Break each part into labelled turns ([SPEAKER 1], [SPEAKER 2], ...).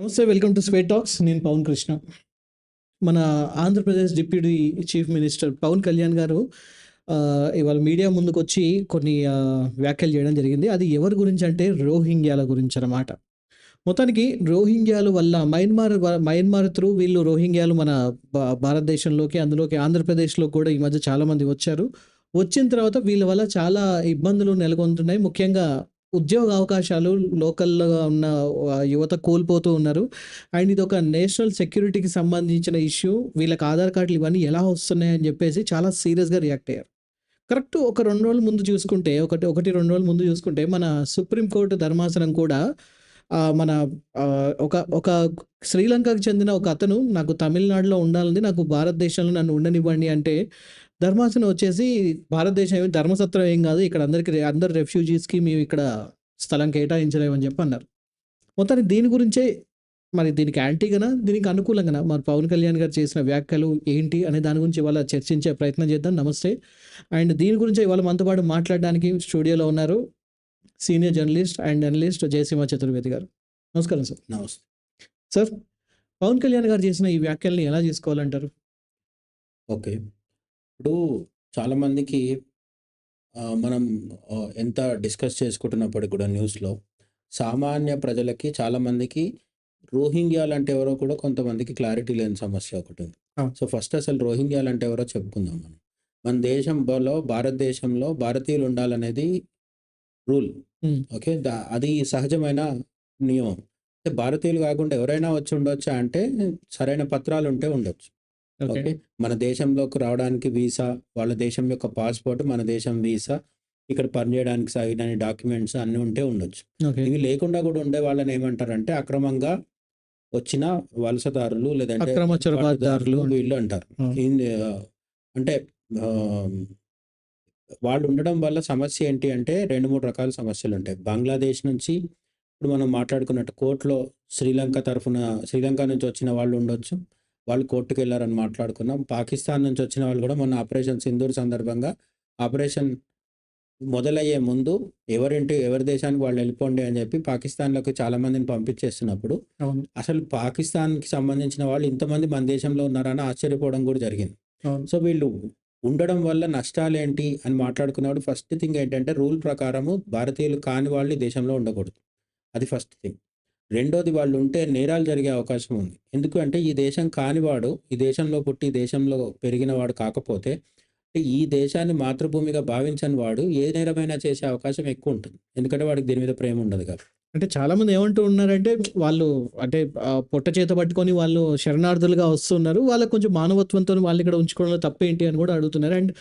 [SPEAKER 1] నమస్తే welcome to స్వేట్ talks. నేను పవన్ కృష్ణ. మన Andhra Pradesh deputy chief minister Pavan Kalyan garu ఇవాళ మీడియా ముందుకు వచ్చి కొన్ని వ్యాఖ్యలు చేయడం జరిగింది. అది ఎవరి గురించి అంటే రోహింగ్యాల గురించి అన్నమాట. మొత్తానికి రోహింగ్యాల వల్ల మయన్మార్ మయన్మార్ త్రూ వీళ్ళు రోహింగ్యాలు మన భా- భారతదేశంలోకి అందులోకి ఆంధ్రప్రదేశ్లో కూడా ఈ మధ్య చాలామంది వచ్చారు. వచ్చిన తర్వాత వీళ్ళ వల్ల చాలా ఇబ్బందులు నెలకొంటున్నాయి. ముఖ్యంగా ఉద్యోగ అవకాశాలు లోకల్లో ఉన్న యువత కోల్పోతూ ఉన్నారు. అండ్ ఇది ఒక నేషనల్ సెక్యూరిటీకి సంబంధించిన ఇష్యూ. వీళ్ళకి ఆధార్ కార్డులు ఇవన్నీ ఎలా వస్తున్నాయి అని చెప్పేసి చాలా సీరియస్గా రియాక్ట్ అయ్యారు. కరెక్ట్ ఒక రెండు రోజుల ముందు చూసుకుంటే ఒకటి ఒకటి రెండు రోజుల ముందు చూసుకుంటే మన సుప్రీంకోర్టు ధర్మాసనం కూడా మన ఒక ఒక శ్రీలంకకు చెందిన ఒక అతను నాకు తమిళనాడులో ఉండాలని నాకు భారతదేశంలో నన్ను ఉండనివ్వండి అంటే ధర్మాసనం వచ్చేసి భారతదేశం ఏమి ధర్మసత్రం ఏం కాదు ఇక్కడ అందరికి అందరు రెఫ్యూజీస్కి మేము ఇక్కడ స్థలం కేటాయించలేమని చెప్పి అన్నారు. మొత్తానికి దీని గురించే మరి దీనికి యాంటీగానా దీనికి అనుకూలంగానా? మరి పవన్ కళ్యాణ్ గారు చేసిన వ్యాఖ్యలు ఏంటి అనే దాని గురించి ఇవాళ చర్చించే ప్రయత్నం చేద్దాం. నమస్తే. అండ్ దీని గురించి ఇవాళ మనతో పాటు మాట్లాడడానికి స్టూడియోలో ఉన్నారు senior journalist and analyst Jayasimha Chaturvedi garu. నమస్కారం సార్.
[SPEAKER 2] నమస్తే.
[SPEAKER 1] సార్ పవన్ కళ్యాణ్ గారు చేసిన ఈ వ్యాఖ్యల్ని ఎలా చేసుకోవాలంటారు
[SPEAKER 2] ఓకే. ఇప్పుడు చాలామందికి ఆ, మనం ఎంత డిస్కస్ చేసుకుంటున్నప్పటికి కూడా న్యూస్లో సామాన్య ప్రజలకి చాలామందికి రోహింగ్యాలు అంటే ఎవరో కూడా కొంతమందికి క్లారిటీ లేని సమస్య ఒకటి ఉంది. సో ఫస్ట్ అసలు రోహింగ్యాలు అంటే ఎవరో చెప్పుకుందాం మనం. మన దేశంలో భారతదేశంలో భారతీయులు ఉండాలనేది రూల్. ఓకే? దా- అది సహజమైన నియమం. అంటే భారతీయులు కాకుండా ఎవరైనా వచ్చి ఉండొచ్చా అంటే సరైన పత్రాలు ఉంటే ఉండొచ్చు.
[SPEAKER 1] ఓకే.
[SPEAKER 2] మన దేశంలోకి రావడానికి వీసా వాళ్ళ దేశం యొక్క పాస్పోర్ట్ మన దేశం వీసా ఇక్కడ పనిచేయడానికి సాగిన డాక్యుమెంట్స్ అన్నీ ఉంటే ఉండొచ్చు. ఇవి లేకుండా కూడా ఉండే వాళ్ళని ఏమంటారంటే అక్రమంగా వచ్చిన వలసదారులు లేదంటే వీళ్ళు అంటారు. అంటే వాళ్ళు ఉండడం వల్ల సమస్య ఏంటి అంటే రెండు మూడు రకాల సమస్యలు ఉంటాయి. బంగ్లాదేశ్ నుంచి ఇప్పుడు మనం మాట్లాడుకున్నట్టు కోర్టులో శ్రీలంక తరఫున శ్రీలంక నుంచి వచ్చిన వాళ్ళు ఉండొచ్చు. వాళ్ళు కోర్టుకు వెళ్ళారని మాట్లాడుకున్నాం. పాకిస్తాన్ నుంచి వచ్చిన వాళ్ళు కూడా మొన్న ఆపరేషన్ సింధూర్ సందర్భంగా ఆపరేషన్ మొదలయ్యే ముందు ఎవరింటి ఎవరి దేశానికి వాళ్ళు వెళ్ళిపోండి అని చెప్పి పాకిస్తాన్లోకి చాలా మందిని పంపించేస్తున్నప్పుడు అసలు పాకిస్తాన్కి సంబంధించిన వాళ్ళు ఇంతమంది మన దేశంలో ఉన్నారని ఆశ్చర్యపోవడం కూడా జరిగింది. సో వీళ్ళు ఉండడం వల్ల నష్టాలు ఏంటి అని మాట్లాడుకున్నప్పుడు ఫస్ట్ థింగ్ ఏంటంటే రూల్ ప్రకారము భారతీయులు కాని వాళ్ళు దేశంలో ఉండకూడదు. అది ఫస్ట్ థింగ్. రెండోది వాళ్ళు ఉంటే నేరాలు జరిగే అవకాశం ఉంది. ఎందుకంటే ఈ దేశం కానివాడు ఈ దేశంలో పుట్టి ఈ దేశంలో పెరిగిన వాడు కాకపోతే ఈ దేశాన్ని మాతృభూమిగా భావించని వాడు ఏ నేరమైనా చేసే అవకాశం ఎక్కువ ఉంటుంది. ఎందుకంటే వాడికి దీని మీద ప్రేమ ఉండదు కాబట్టి.
[SPEAKER 1] అంటే చాలా మంది ఏమంటూ ఉన్నారంటే వాళ్ళు అంటే పొట్ట చేత పట్టుకొని వాళ్ళు శరణార్థులుగా వస్తున్నారు. వాళ్ళకి కొంచెం మానవత్వంతో వాళ్ళు ఇక్కడ ఉంచుకోవడంలో తప్పేంటి అని కూడా అడుగుతున్నారు. అండ్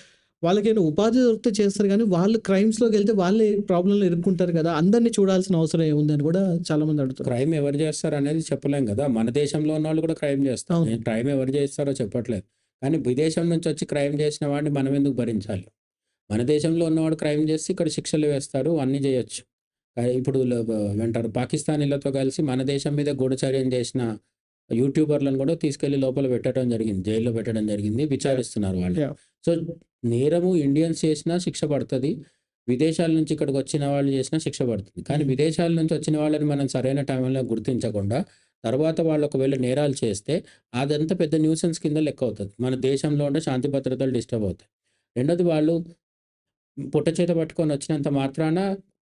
[SPEAKER 1] వాళ్ళకేమైనా ఉపాధి దొరికితే చేస్తారు కానీ వాళ్ళు క్రైమ్స్లోకి వెళ్తే వాళ్ళే ప్రాబ్లంలో ఇరుక్కుంటారు కదా. అందరినీ చూడాల్సిన అవసరం ఏముంది అని కూడా చాలా మంది అడుగుతారు.
[SPEAKER 2] క్రైమ్ ఎవరు చేస్తారు అనేది చెప్పలేం కదా. మన దేశంలో ఉన్న వాళ్ళు కూడా క్రైమ్. నేను క్రైమ్ ఎవరు చేస్తారో చెప్పట్లేదు. కానీ విదేశం నుంచి వచ్చి క్రైమ్ చేసిన వాడిని మనం ఎందుకు భరించాలి? మన దేశంలో ఉన్నవాడు క్రైమ్ చేసి ఇక్కడ శిక్షలు వేస్తారు అన్నీ చేయొచ్చు. ఇప్పుడు ఏమంటారు పాకిస్తానీలతో కలిసి మన దేశం మీద గూఢచర్యం చేసిన యూట్యూబర్లను కూడా తీసుకెళ్ళి లోపల పెట్టడం జరిగింది జైల్లో పెట్టడం జరిగింది విచారిస్తున్నారు వాళ్ళు. సో నేరము ఇండియన్స్ చేసినా శిక్ష పడుతుంది విదేశాల నుంచి ఇక్కడికి వచ్చిన వాళ్ళు చేసినా శిక్ష పడుతుంది. కానీ. విదేశాల నుంచి వచ్చిన వాళ్ళని మనం సరైన టైంలో గుర్తించకుండా తర్వాత వాళ్ళు ఒకవేళ నేరాలు చేస్తే అదంతా పెద్ద న్యూసెన్స్ కింద లెక్క అవుతుంది. మన దేశంలో ఉండే శాంతి భద్రతలు డిస్టర్బ్ అవుతాయి. రెండోది వాళ్ళు పుట్ట చేత పట్టుకొని వచ్చినంత మాత్రాన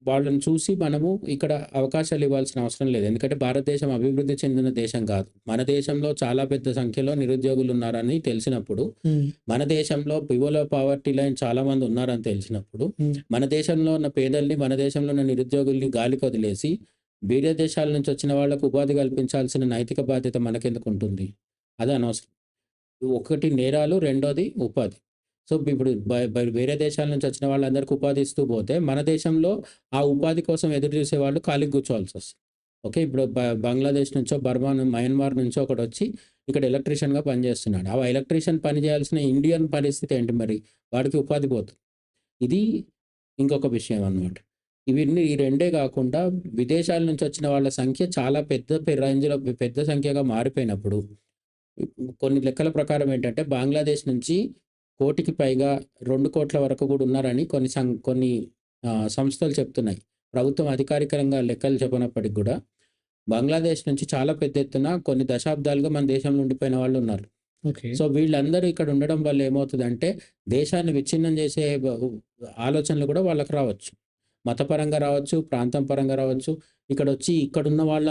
[SPEAKER 2] వాళ్ళని చూసి మనము ఇక్కడ అవకాశాలు ఇవ్వాల్సిన అవసరం లేదు. ఎందుకంటే భారతదేశం అభివృద్ధి చెందిన దేశం కాదు. మన దేశంలో చాలా పెద్ద సంఖ్యలో నిరుద్యోగులు ఉన్నారని తెలిసినప్పుడు మన దేశంలో బివోలో పావర్టీ లైన్ చాలా మంది ఉన్నారని తెలిసినప్పుడు మన దేశంలో ఉన్న పేదల్ని మన దేశంలో ఉన్న నిరుద్యోగుల్ని గాలికి వదిలేసి వేరే దేశాల నుంచి వచ్చిన వాళ్ళకు ఉపాధి కల్పించాల్సిన నైతిక బాధ్యత మనకెందుకు ఉంటుంది? అది అనవసరం. ఒకటి నేరాలు రెండోది ఉపాధి. సో ఇప్పుడు వేరే దేశాల నుంచి వచ్చిన వాళ్ళందరికీ ఉపాధి ఇస్తూ పోతే మన దేశంలో ఆ ఉపాధి కోసం ఎదురు చూసే వాళ్ళు ఖాళీకి కూర్చోవాల్సి వస్తుంది. ఓకే ఇప్పుడు బంగ్లాదేశ్ నుంచో బర్మా మయన్మార్ నుంచో ఒకటి వచ్చి ఇక్కడ ఎలక్ట్రీషియన్గా పనిచేస్తున్నాడు. ఆ ఎలక్ట్రీషియన్ పని చేయాల్సిన ఇండియన్ పరిస్థితి ఏంటి మరి? వాడికి ఉపాధి పోతుంది. ఇది ఇంకొక విషయం అన్నమాట. ఇవన్నీ ఈ రెండే కాకుండా విదేశాల నుంచి వచ్చిన వాళ్ళ సంఖ్య చాలా పెద్ద రేంజ్లో పెద్ద సంఖ్యగా మారిపోయినప్పుడు కొన్ని లెక్కల ప్రకారం ఏంటంటే బంగ్లాదేశ్ నుంచి కోటికి పైగా రెండు కోట్ల వరకు కూడా ఉన్నారని కొన్ని సం కొన్ని సంస్థలు చెప్తున్నాయి. ప్రభుత్వం అధికారికంగా లెక్కలు చెప్పనప్పటికి కూడా బంగ్లాదేశ్ నుంచి చాలా పెద్ద ఎత్తున కొన్ని దశాబ్దాలుగా మన దేశంలో ఉండిపోయిన వాళ్ళు ఉన్నారు. సో వీళ్ళందరూ ఇక్కడ ఉండడం వల్ల ఏమవుతుందంటే దేశాన్ని విచ్ఛిన్నం చేసే ఆలోచనలు కూడా వాళ్ళకి రావచ్చు. మతపరంగా రావచ్చు ప్రాంతం పరంగా రావచ్చు. ఇక్కడ వచ్చి ఇక్కడున్న వాళ్ళ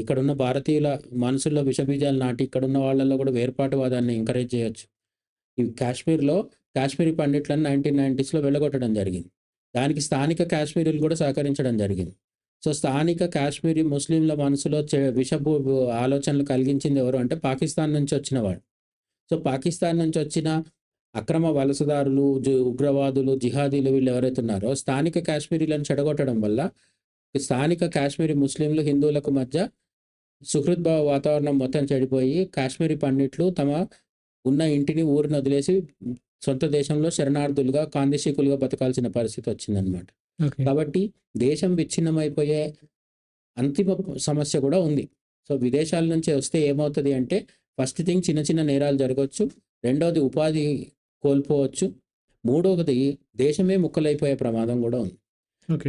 [SPEAKER 2] ఇక్కడున్న భారతీయుల మనసుల్లో విషబీజాలు నాటి ఇక్కడున్న వాళ్ళల్లో కూడా వేర్పాటువాదాన్ని ఎంకరేజ్ చేయొచ్చు. కాశ్మీర్లో కాశ్మీరీ పండిట్లను నైన్టీన్ నైంటీస్లో వెళ్ళగొట్టడం జరిగింది. దానికి స్థానిక కాశ్మీరీలు కూడా సహకరించడం జరిగింది. సో స్థానిక కాశ్మీరీ ముస్లింల మనసులో విషపు ఆలోచనలు కలిగించింది ఎవరు అంటే పాకిస్తాన్ నుంచి వచ్చిన వాడు సో పాకిస్తాన్ నుంచి వచ్చిన అక్రమ వలసదారులు ఉగ్రవాదులు జిహాదీలు వీళ్ళు ఎవరైతే ఉన్నారో స్థానిక కాశ్మీరీలను చెడగొట్టడం వల్ల స్థానిక కాశ్మీరీ ముస్లింలు హిందువులకు మధ్య సుహృద్భావ వాతావరణం మొత్తం చెడిపోయి కాశ్మీరీ పండిట్లు తమ ఉన్న ఇంటిని ఊరిని వదిలేసి సొంత దేశంలో శరణార్థులుగా కాందిశీకులుగా బతకాల్సిన పరిస్థితి వచ్చిందనమాట కాబట్టి దేశం విచ్ఛిన్నమైపోయే అంతిమ సమస్య కూడా ఉంది. సో విదేశాల నుంచి వస్తే ఏమవుతుంది అంటే ఫస్ట్ థింగ్ చిన్న చిన్న నేరాలు జరగవచ్చు రెండవది ఉపాధి కోల్పోవచ్చు మూడవది దేశమే ముక్కలైపోయే ప్రమాదం కూడా ఉంది.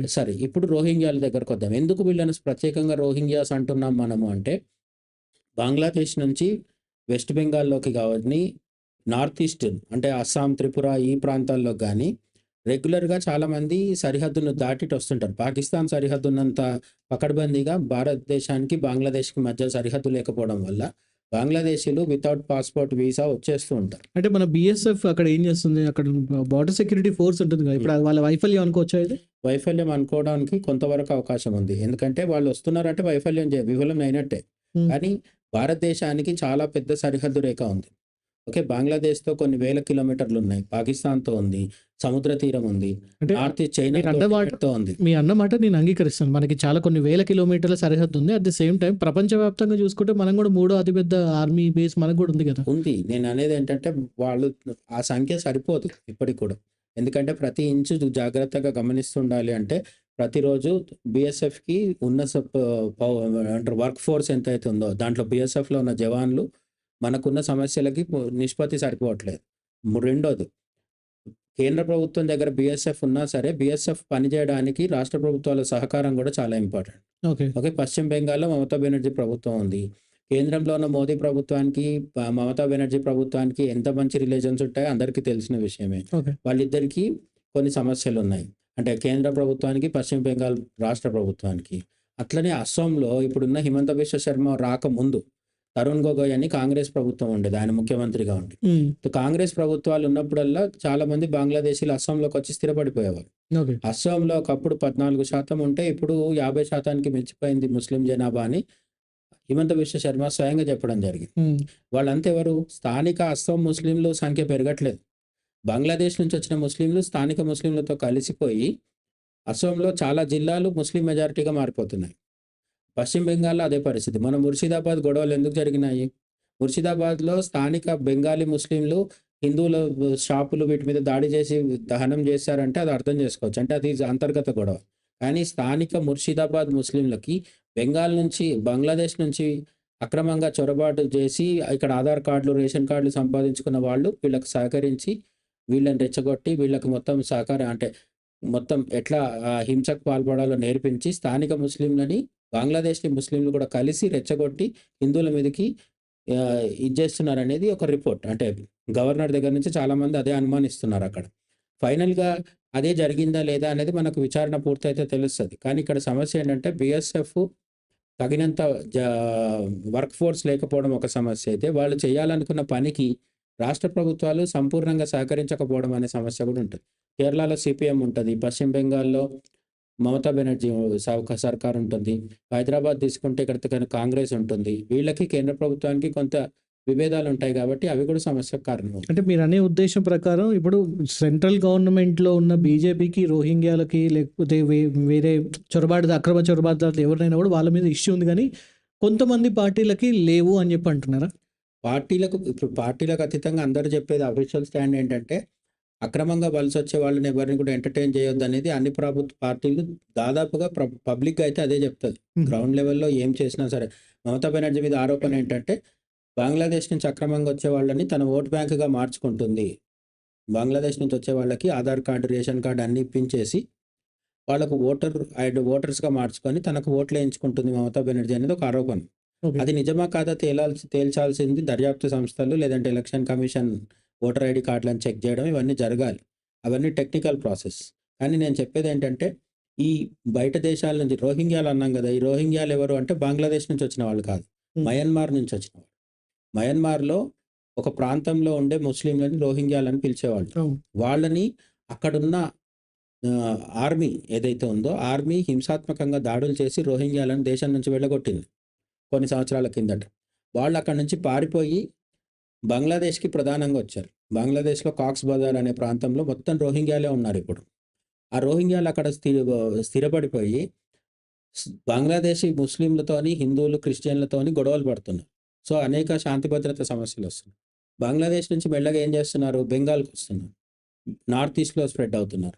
[SPEAKER 2] సరే ఇప్పుడు రోహింగ్యాల దగ్గరకు వద్దాం. ఎందుకు వీళ్ళని ప్రత్యేకంగా రోహింగ్యాస్ అంటున్నాం మనము అంటే బంగ్లాదేశ్ నుంచి వెస్ట్ బెంగాల్లోకి కావని నార్త్ ఈస్ట్ అంటే అస్సాం త్రిపుర ఈ ప్రాంతాల్లో కానీ రెగ్యులర్గా చాలామంది సరిహద్దును దాటిటి వస్తుంటారు. పాకిస్తాన్ సరిహద్దు ఉన్నంత పకడ్బందీగా భారతదేశానికి బంగ్లాదేశ్కి మధ్య సరిహద్దు లేకపోవడం వల్ల బంగ్లాదేశీలు వితౌట్ పాస్పోర్ట్ వీసా వచ్చేస్తూ ఉంటారు.
[SPEAKER 1] అంటే మన బిఎస్ఎఫ్ అక్కడ ఏం చేస్తుంది? అక్కడ బార్డర్ సెక్యూరిటీ ఫోర్స్ ఉంటుంది కదా? ఇప్పుడు వాళ్ళ వైఫల్యం అనుకోవచ్చా ఇది?
[SPEAKER 2] వైఫల్యం అనుకోవడానికి కొంతవరకు అవకాశం ఉంది. ఎందుకంటే వాళ్ళు వస్తున్నారంటే వైఫల్యం విఫలం అయినట్టే. కానీ భారతదేశానికి చాలా పెద్ద సరిహద్దు రేఖ ఉంది. ఓకే బంగ్లాదేశ్తో కొన్ని వేల కిలోమీటర్లు ఉన్నాయి పాకిస్తాన్తో ఉంది. సముద్ర తీరం ఉంది. నార్త్ చైనా
[SPEAKER 1] మీరు అన్న మాట-
[SPEAKER 2] తో ఉంది.
[SPEAKER 1] మీ అన్నమాట నేను అంగీకరిస్తాను. మనకి చాలా కొన్ని వేల కిలోమీటర్ల సరిహద్దు ఉంది. అట్ ది సేమ్ టైం ప్రపంచవ్యాప్తంగా చూసుకుంటే మనం కూడా మూడో అతిపెద్ద ఆర్మీ బేస్ మనకు కూడా ఉంది కదా.
[SPEAKER 2] ఉంది. నేను అనేది ఏంటంటే వాళ్ళు ఆ సంఖ్య సరిపోదు ఇప్పటికి కూడా. ఎందుకంటే ప్రతి ఇంచు జాగ్రత్తగా గమనిస్తుండాలి అంటే ప్రతిరోజు బిఎస్ఎఫ్కి ఉన్న అంటారు వర్క్ ఫోర్స్ ఎంత అయితే ఉందో దాంట్లో బిఎస్ఎఫ్లో ఉన్న జవాన్లు మనకున్న సమస్యలకి నిష్పత్తి సరిపోవట్లేదు. రెండోది కేంద్ర ప్రభుత్వం దగ్గర బిఎస్ఎఫ్ ఉన్నా సరే బిఎస్ఎఫ్ పనిచేయడానికి రాష్ట్ర ప్రభుత్వాల సహకారం కూడా చాలా ఇంపార్టెంట్.
[SPEAKER 1] ఓకే.
[SPEAKER 2] ఓకే పశ్చిమ బెంగాల్లో మమతా బెనర్జీ ప్రభుత్వం ఉంది. కేంద్రంలో ఉన్న మోదీ ప్రభుత్వానికి మమతా బెనర్జీ ప్రభుత్వానికి ఎంత మంచి రిలేషన్స్ ఉంటాయో అందరికీ తెలిసిన విషయమే. వాళ్ళిద్దరికీ కొన్ని సమస్యలు ఉన్నాయి అంటే కేంద్ర ప్రభుత్వానికి పశ్చిమ బెంగాల్ రాష్ట్ర ప్రభుత్వానికి అట్లనే అస్సాంలో ఇప్పుడున్న హిమంత బిశ్వ శర్మ రాకముందు తరుణ్ గొగోయ్ అని కాంగ్రెస్ ప్రభుత్వం ఉండేది ఆయన ముఖ్యమంత్రిగా ఉండి. కాంగ్రెస్ ప్రభుత్వాలు ఉన్నప్పుడల్లా చాలా మంది బంగ్లాదేశీలు అస్సాంలోకి వచ్చి స్థిరపడిపోయేవారు అస్సాంలో ఒకప్పుడు పద్నాలుగు శాతం ఉంటే ఇప్పుడు యాభై శాతానికి మించిపోయింది ముస్లిం జనాభా అని హిమంత బిశ్వ శర్మ స్వయంగా చెప్పడం జరిగింది. వాళ్ళంతా ఎవరు స్థానిక అస్సాం ముస్లింలు సంఖ్య పెరగట్లేదు. బంగ్లాదేశ్ నుంచి వచ్చిన ముస్లింలు స్థానిక ముస్లింలతో కలిసిపోయి అస్సోంలో చాలా జిల్లాలు ముస్లిం మెజారిటీగా మారిపోతున్నాయి. పశ్చిమ బెంగాల్లో అదే పరిస్థితి. మన ముర్షిదాబాద్ గొడవలు ఎందుకు జరిగినాయి? ముర్షిదాబాద్లో స్థానిక బెంగాలీ ముస్లింలు హిందువుల షాపులు వీటి మీద దాడి చేసి దహనం చేశారంటే అది అర్థం చేసుకోవచ్చు. అంటే అది అంతర్గత గొడవ. కానీ స్థానిక ముర్షిదాబాద్ ముస్లింలకి బెంగాల్ నుంచి బంగ్లాదేశ్ నుంచి అక్రమంగా చొరబాటు చేసి ఇక్కడ ఆధార్ కార్డులు రేషన్ కార్డులు సంపాదించుకున్న వాళ్ళు వీళ్ళకి సహకరించి వీళ్ళని రెచ్చగొట్టి వీళ్ళకి మొత్తం సహకారం అంటే మొత్తం ఎట్లా హింసకు పాల్పడాలో నేర్పించి స్థానిక ముస్లింలని బంగ్లాదేశ్ని ముస్లింలు కూడా కలిసి రెచ్చగొట్టి హిందువుల మీదకి ఆ, ఇది అనేది ఒక రిపోర్ట్. అంటే గవర్నర్ దగ్గర నుంచి చాలామంది అదే అనుమానిస్తున్నారు అక్కడ. ఫైనల్గా అదే జరిగిందా లేదా అనేది మనకు విచారణ పూర్తయితే తెలుస్తుంది. కానీ ఇక్కడ సమస్య ఏంటంటే బిఎస్ఎఫ్ తగినంత వర్క్ ఫోర్స్ లేకపోవడం ఒక సమస్య అయితే వాళ్ళు చేయాలనుకున్న పనికి రాష్ట్ర ప్రభుత్వాలు సంపూర్ణంగా సహకరించకపోవడం అనే సమస్య కూడా ఉంటుంది. కేరళలో సిపిఎం ఉంటుంది. పశ్చిమ బెంగాల్లో మమతా బెనర్జీ సర్కార్ ఉంటుంది. హైదరాబాద్ తీసుకుంటే ఇక్కడ కాంగ్రెస్ ఉంటుంది. వీళ్ళకి కేంద్ర ప్రభుత్వానికి కొంత విభేదాలు ఉంటాయి కాబట్టి అవి కూడా సమస్యకు కారణం
[SPEAKER 1] అంటే మీరు అనే ఉద్దేశం ప్రకారం ఇప్పుడు సెంట్రల్ గవర్నమెంట్లో ఉన్న బీజేపీకి రోహింగ్యాలకి లేకపోతే వేరే చొరబాటు అక్రమ చొరబాటుదారులు ఎవరినైనా కూడా వాళ్ళ మీద ఇష్యూ ఉంది కానీ కొంతమంది పార్టీలకి లేవు అని చెప్పి అంటున్నారా?
[SPEAKER 2] పార్టీలకు ఇప్పుడు పార్టీలకు అతీతంగా అందరూ చెప్పేది అఫీషియల్ స్టాండ్ ఏంటంటే అక్రమంగా వలస వచ్చే వాళ్ళని ఎవరిని కూడా ఎంటర్టైన్ చేయొద్దు అనేది అన్ని ప్రభుత్వ పార్టీలు దాదాపుగా పబ్లిక్ అయితే అదే చెప్తుంది. గ్రౌండ్ లెవెల్లో ఏం చేసినా సరే. మమతా బెనర్జీ మీద ఆరోపణ ఏంటంటే బంగ్లాదేశ్ నుంచి అక్రమంగా వచ్చే వాళ్ళని తన ఓట్ బ్యాంకుగా మార్చుకుంటుంది. బంగ్లాదేశ్ నుంచి వచ్చే వాళ్ళకి ఆధార్ కార్డు రేషన్ కార్డు అన్ని ఇప్పించేసి వాళ్ళకు ఓటర్ ఐడి ఓటర్స్గా మార్చుకొని తనకు ఓట్లు వేయించుకుంటుంది మమతా బెనర్జీ అనేది ఒక ఆరోపణ. అది నిజమా కాదా తేలాల్సి తేల్చాల్సింది దర్యాప్తు సంస్థలు లేదంటే ఎలక్షన్ కమిషన్ ఓటర్ ఐడి కార్డులను చెక్ చేయడం ఇవన్నీ జరగాలి. అవన్నీ టెక్నికల్ ప్రాసెస్. కానీ నేను చెప్పేది ఏంటంటే ఈ బయట దేశాల నుంచి రోహింగ్యాలు అన్నాం కదా ఈ రోహింగ్యాలు ఎవరు అంటే బంగ్లాదేశ్ నుంచి వచ్చిన వాళ్ళు కాదు. మయన్మార్ నుంచి వచ్చిన వాళ్ళు. మయన్మార్లో ఒక ప్రాంతంలో ఉండే ముస్లింలని రోహింగ్యాలని పిలిచేవాళ్ళు. వాళ్ళని అక్కడున్న ఆర్మీ ఏదైతే ఉందో ఆర్మీ హింసాత్మకంగా దాడులు చేసి రోహింగ్యాలను దేశం నుంచి వెళ్ళగొట్టింది. కొన్ని సంవత్సరాల కిందట. వాళ్ళు అక్కడ నుంచి పారిపోయి బంగ్లాదేశ్కి ప్రధానంగా వచ్చారు. బంగ్లాదేశ్లో కాక్స్ బజార్ అనే ప్రాంతంలో మొత్తం రోహింగ్యాలే ఉన్నారు ఇప్పుడు. ఆ రోహింగ్యాలు అక్కడ స్థిర స్థిరపడిపోయి బంగ్లాదేశీ ముస్లింలతోని హిందువులు క్రిస్టియన్లతోని గొడవలు పడుతున్నారు. సో అనేక శాంతి భద్రత సమస్యలు వస్తున్నాయి. బంగ్లాదేశ్ నుంచి మెల్లగా ఏం చేస్తున్నారు? బెంగాల్కి వస్తున్నారు. నార్త్ ఈస్ట్లో స్ప్రెడ్ అవుతున్నారు.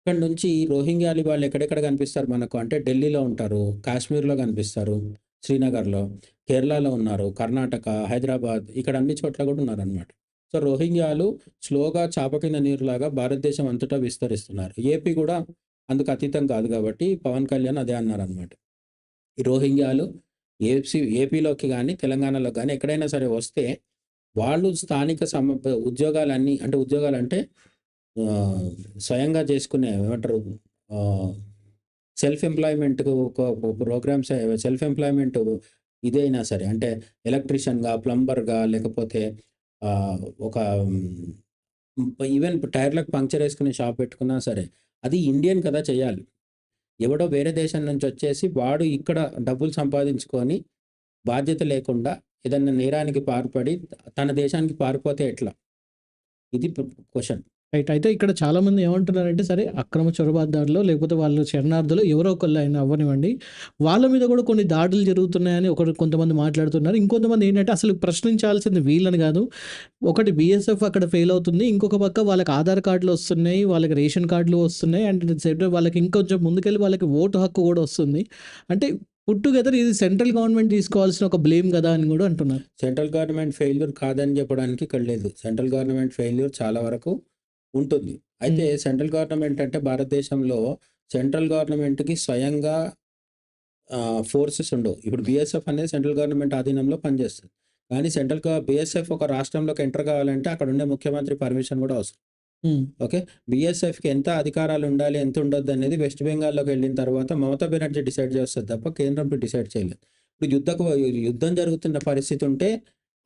[SPEAKER 2] ఇక్కడ నుంచి రోహింగ్యాలు వాళ్ళు ఎక్కడెక్కడ కనిపిస్తారు మనకు? అంటే ఢిల్లీలో ఉంటారు కాశ్మీర్లో కనిపిస్తారు శ్రీనగర్లో కేరళలో ఉన్నారు కర్ణాటక హైదరాబాద్ ఇక్కడ అన్ని చోట్ల కూడా ఉన్నారనమాట సో రోహింగ్యాలు స్లోగా చాప కింద నీరులాగా భారతదేశం అంతటా విస్తరిస్తున్నారు. ఏపీ కూడా అందుకు అతీతం కాదు కాబట్టి పవన్ కళ్యాణ్ అదే అన్నారనమాట ఈ రోహింగ్యాలు ఏపీ ఏపీలోకి కానీ తెలంగాణలో కానీ ఎక్కడైనా సరే వస్తే వాళ్ళు స్థానిక సమ ఉద్యోగాలన్నీ అంటే ఉద్యోగాలు అంటే స్వయంగా చేసుకునే ఏమంటారు సెల్ఫ్ ఎంప్లాయ్మెంట్కు ప్రోగ్రామ్స్ సెల్ఫ్ ఎంప్లాయ్మెంట్ ఇదైనా సరే అంటే ఎలక్ట్రీషియన్గా ప్లంబర్గా లేకపోతే ఒక ఈవెన్ టైర్లకు పంక్చర్ వేసుకునే షాప్ పెట్టుకున్నా సరే అది ఇండియన్ కదా చేయాలి. ఎవడో వేరే దేశం నుంచి వచ్చేసి వాడు ఇక్కడ డబ్బులు సంపాదించుకొని బాధ్యత లేకుండా ఏదన్నా నేరానికి పాల్పడి తన దేశానికి పారిపోతే ఎట్లా? ఇది క్వశ్చన్.
[SPEAKER 1] రైట్ అయితే ఇక్కడ చాలామంది ఏమంటున్నారంటే సరే అక్రమ చొరబాదారులు లేకపోతే వాళ్ళు శరణార్థులు ఎవరో ఒకళ్ళు అయినా అవ్వనివ్వండి. వాళ్ళ మీద కూడా కొన్ని దాడులు జరుగుతున్నాయని ఒకరు కొంతమంది మాట్లాడుతున్నారు. ఇంకొంతమంది ఏంటంటే అసలు ప్రశ్నించాల్సింది వీళ్ళని కాదు. ఒకటి బీఎస్ఎఫ్ అక్కడ ఫెయిల్ అవుతుంది. ఇంకొక పక్క వాళ్ళకి ఆధార్ కార్డులు వస్తున్నాయి వాళ్ళకి రేషన్ కార్డులు వస్తున్నాయి. అండ్ వాళ్ళకి ఇంకొంచెం ముందుకెళ్ళి వాళ్ళకి ఓటు హక్కు కూడా వస్తుంది. అంటే పుట్ టుగెదర్ ఇది సెంట్రల్ గవర్నమెంట్ తీసుకోవాల్సిన ఒక బ్లేమ్ కదా అని కూడా అంటున్నారు.
[SPEAKER 2] సెంట్రల్ గవర్నమెంట్ ఫెయిల్యూర్ కాదని చెప్పడానికి ఇక్కడ లేదు. సెంట్రల్ గవర్నమెంట్ ఫెయిల్యూర్ చాలా వరకు ఉంటుంది. అయితే సెంట్రల్ గవర్నమెంట్ అంటే భారతదేశంలో సెంట్రల్ గవర్నమెంట్కి స్వయంగా ఫోర్సెస్ ఉండవు. ఇప్పుడు బిఎస్ఎఫ్ అనేది సెంట్రల్ గవర్నమెంట్ ఆధీనంలో పనిచేస్తుంది. కానీ సెంట్రల్ బిఎస్ఎఫ్ ఒక రాష్ట్రంలోకి ఎంటర్ కావాలంటే అక్కడ ఉండే ముఖ్యమంత్రి పర్మిషన్ కూడా అవసరం. ఓకే? బిఎస్ఎఫ్కి ఎంత అధికారాలు ఉండాలి ఎంత ఉండొద్దు అనేది వెస్ట్ బెంగాల్లోకి వెళ్ళిన తర్వాత మమతా బెనర్జీ డిసైడ్ చేస్తుంది తప్ప కేంద్రం డిసైడ్ చేయలేదు. ఇప్పుడు యుద్ధకు యుద్ధం జరుగుతున్న పరిస్థితి ఉంటే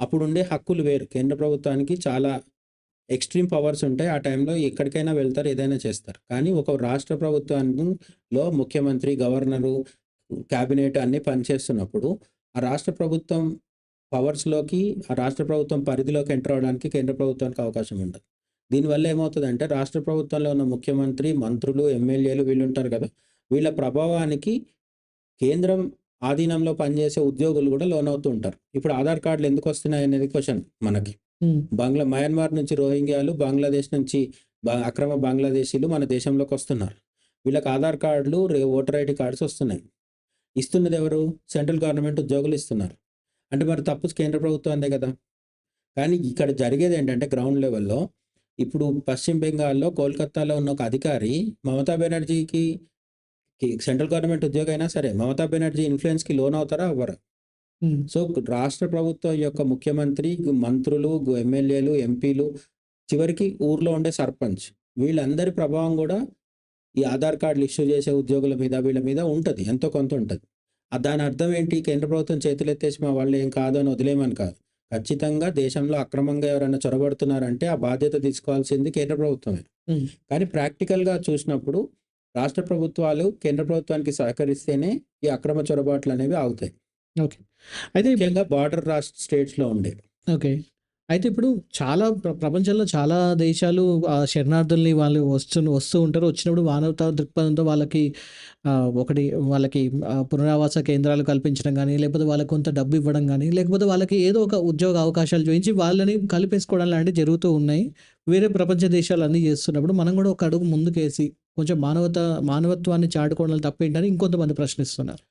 [SPEAKER 2] అప్పుడు ఉండే హక్కులు వేరు. కేంద్ర ప్రభుత్వానికి చాలా ఎక్స్ట్రీమ్ పవర్స్ ఉంటాయి. ఆ టైంలో ఎక్కడికైనా వెళ్తారు ఏదైనా చేస్తారు. కానీ ఒక రాష్ట్ర ప్రభుత్వంలో ముఖ్యమంత్రి గవర్నరు క్యాబినెట్ అన్నీ పనిచేస్తున్నప్పుడు ఆ రాష్ట్ర ప్రభుత్వం పవర్స్లోకి ఆ రాష్ట్ర ప్రభుత్వం పరిధిలోకి ఎంటర్ అవడానికి కేంద్ర ప్రభుత్వానికి అవకాశం ఉండదు. దీనివల్ల ఏమవుతుందంటే రాష్ట్ర ప్రభుత్వంలో ఉన్న ముఖ్యమంత్రి మంత్రులు ఎమ్మెల్యేలు వీళ్ళు ఉంటారు కదా వీళ్ళ ప్రభావానికి కేంద్రం ఆధీనంలో పనిచేసే ఉద్యోగులు కూడా లోనవుతూ ఉంటారు. ఇప్పుడు ఆధార్ కార్డులు ఎందుకు వస్తున్నాయి అనేది క్వశ్చన్ మనకి. బంగ్లా మయన్మార్ నుంచి రోహింగ్యాలు బంగ్లాదేశ్ నుంచి బా- అక్రమ బంగ్లాదేశీలు మన దేశంలోకి వస్తున్నారు. వీళ్ళకి ఆధార్ కార్డులు రే ఓటర్ ఐడి కార్డ్స్ వస్తున్నాయి. ఇస్తున్నది ఎవరు? సెంట్రల్ గవర్నమెంట్ ఉద్యోగులు ఇస్తున్నారు. అంటే మరి తప్పు కేంద్ర ప్రభుత్వందే కదా. కానీ ఇక్కడ జరిగేది ఏంటంటే గ్రౌండ్ లెవెల్లో ఇప్పుడు పశ్చిమ బెంగాల్లో కోల్కతాలో ఉన్న ఒక అధికారి మమతా బెనర్జీకి సెంట్రల్ గవర్నమెంట్ ఉద్యోగం అయినా సరే మమతా బెనర్జీ ఇన్ఫ్లుయెన్స్కి లోన్ అవుతారా అవ్వరా? సో రాష్ట్ర ప్రభుత్వం యొక్క ముఖ్యమంత్రి మంత్రులు ఎమ్మెల్యేలు ఎంపీలు చివరికి ఊర్లో ఉండే సర్పంచ్. వీళ్ళందరి ప్రభావం కూడా ఈ ఆధార్ కార్డులు ఇష్యూ చేసే ఉద్యోగుల మీద వీళ్ళ మీద ఉంటుంది. ఎంతో కొంత ఉంటుంది. దాని అర్థం ఏంటి? కేంద్ర ప్రభుత్వం చేతులు ఎత్తేసి మా వాళ్ళు ఏం కాదు అని వదిలేయమని కాదు. ఖచ్చితంగా దేశంలో అక్రమంగా ఎవరైనా చొరబడుతున్నారంటే ఆ బాధ్యత తీసుకోవాల్సింది కేంద్ర ప్రభుత్వమే. కానీ ప్రాక్టికల్గా చూసినప్పుడు రాష్ట్ర ప్రభుత్వాలు కేంద్ర ప్రభుత్వానికి సహకరిస్తేనే ఈ అక్రమ చొరబాట్లు అనేవి ఆగుతాయి.
[SPEAKER 1] ఓకే. అయితే
[SPEAKER 2] ముఖ్యంగా బార్డర్ రాష్ట్ర స్టేట్స్లో ఉండే.
[SPEAKER 1] ఓకే. అయితే ఇప్పుడు చాలా ప్ర- ప్రపంచంలో చాలా దేశాలు ఆ శరణార్థుల్ని వాళ్ళు వస్తూ వస్తూ ఉంటారు. వచ్చినప్పుడు మానవతా దృక్పథంతో వాళ్ళకి ఒకటి వాళ్ళకి పునరావాస కేంద్రాలు కల్పించడం కానీ లేకపోతే వాళ్ళకి కొంత డబ్బు ఇవ్వడం కానీ లేకపోతే వాళ్ళకి ఏదో ఒక ఉద్యోగ అవకాశాలు చూపించి వాళ్ళని కలిపేసుకోవడం లాంటివి జరుగుతూ ఉన్నాయి. వేరే ప్రపంచ దేశాలు అన్నీ చేస్తున్నప్పుడు మనం కూడా ఒక అడుగు ముందుకేసి కొంచెం మానవత మానవత్వాన్ని చాటుకోవడం తప్పేంటని ఇంకొంతమంది ప్రశ్నిస్తున్నారు.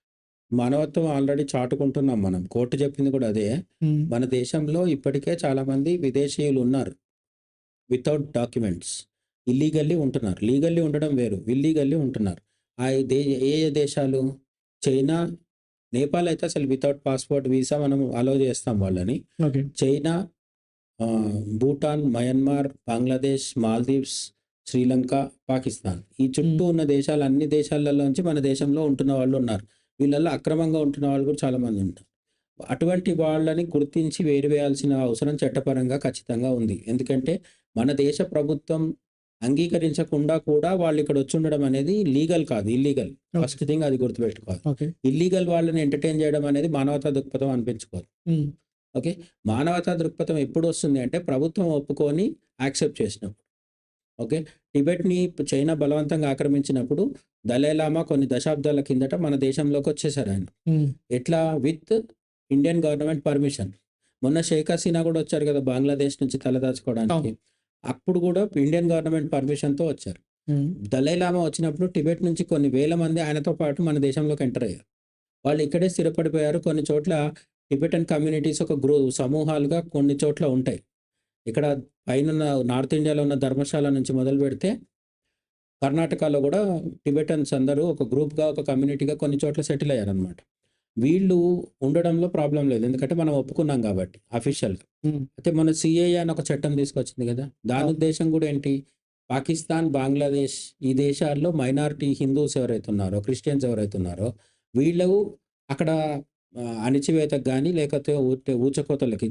[SPEAKER 2] మానవత్వం ఆల్రెడీ చాటుకుంటున్నాం మనం. కోర్టు చెప్పింది కూడా అదే. మన దేశంలో ఇప్పటికే చాలా మంది విదేశీయులు ఉన్నారు. Without documents. ఇల్లీగల్లీ ఉంటున్నారు. లీగల్లీ ఉండడం వేరు. ఇల్లీగల్లీ ఉంటున్నారు. ఆ దే ఏ ఏ దేశాలు? చైనా నేపాల్ అయితే అసలు వితౌట్ పాస్పోర్ట్ వీసా మనం అలో చేస్తాం వాళ్ళని. China Bhutan Myanmar Bangladesh Maldives Sri Lanka Pakistan. ఈ చుట్టూ ఉన్న దేశాలు అన్ని దేశాలలోంచి మన దేశంలో ఉంటున్న వాళ్ళు ఉన్నారు. వీళ్ళల్లో అక్రమంగా ఉంటున్న వాళ్ళు కూడా చాలా మంది ఉంటారు. అటువంటి వాళ్ళని గుర్తించి వేరువేయాల్సిన అవసరం చట్టపరంగా ఖచ్చితంగా ఉంది. ఎందుకంటే మన దేశ ప్రభుత్వం అంగీకరించకుండా కూడా వాళ్ళు ఇక్కడ వచ్చి ఉండడం అనేది లీగల్ కాదు ఇల్లీగల్. ఫస్ట్ థింగ్ అది గుర్తుపెట్టుకోవాలి. ఇల్లీగల్ వాళ్ళని ఎంటర్టైన్ చేయడం అనేది మానవతా దృక్పథం అనిపించుకోవాలి. ఓకే. మానవతా దృక్పథం ఎప్పుడు వస్తుంది అంటే ప్రభుత్వం ఒప్పుకొని యాక్సెప్ట్ చేసినప్పుడు. ఓకే. టిబెట్ని చైనా బలవంతంగా ఆక్రమించినప్పుడు దలైలామా కొన్ని దశాబ్దాల కిందట మన దేశంలోకి వచ్చేసారు ఆయన. ఎట్లా? With Indian government permission. మొన్న షేక్ హసీనా కూడా వచ్చారు కదా బంగ్లాదేశ్ నుంచి తలదాచుకోవడానికి అప్పుడు కూడా ఇండియన్ గవర్నమెంట్ పర్మిషన్తో వచ్చారు.
[SPEAKER 1] ఉమ్,
[SPEAKER 2] దలైలామా వచ్చినప్పుడు టిబెట్ నుంచి కొన్ని వేల మంది ఆయనతో పాటు మన దేశంలోకి ఎంటర్ అయ్యారు. వాళ్ళు ఇక్కడే స్థిరపడిపోయారు. కొన్ని చోట్ల టిబెటన్ కమ్యూనిటీస్ ఒక గ్రూ సమూహాలుగా కొన్ని చోట్ల ఉంటాయి. ఇక్కడ పైన నార్త్ ఇండియాలో ఉన్న ధర్మశాల నుంచి మొదలు పెడితే కర్ణాటకలో కూడా టిబెటన్స్ అందరూ ఒక గ్రూప్గా ఒక కమ్యూనిటీగా కొన్ని చోట్ల సెటిల్ అయ్యారనమాట వీళ్ళు ఉండడంలో ప్రాబ్లం లేదు. ఎందుకంటే మనం ఒప్పుకున్నాం కాబట్టి అఫీషియల్గా. అయితే మన సిఏఏ అని ఒక చట్టం తీసుకొచ్చింది కదా దాని. ఉద్దేశం కూడా ఏంటి? పాకిస్తాన్ బంగ్లాదేశ్ ఈ దేశాల్లో మైనారిటీ హిందూస్ ఎవరైతే ఉన్నారో క్రిస్టియన్స్ ఎవరైతే ఉన్నారో వీళ్ళు అక్కడ అణిచివేతకు కానీ లేకపోతే ఊ- ఊచకోతలకి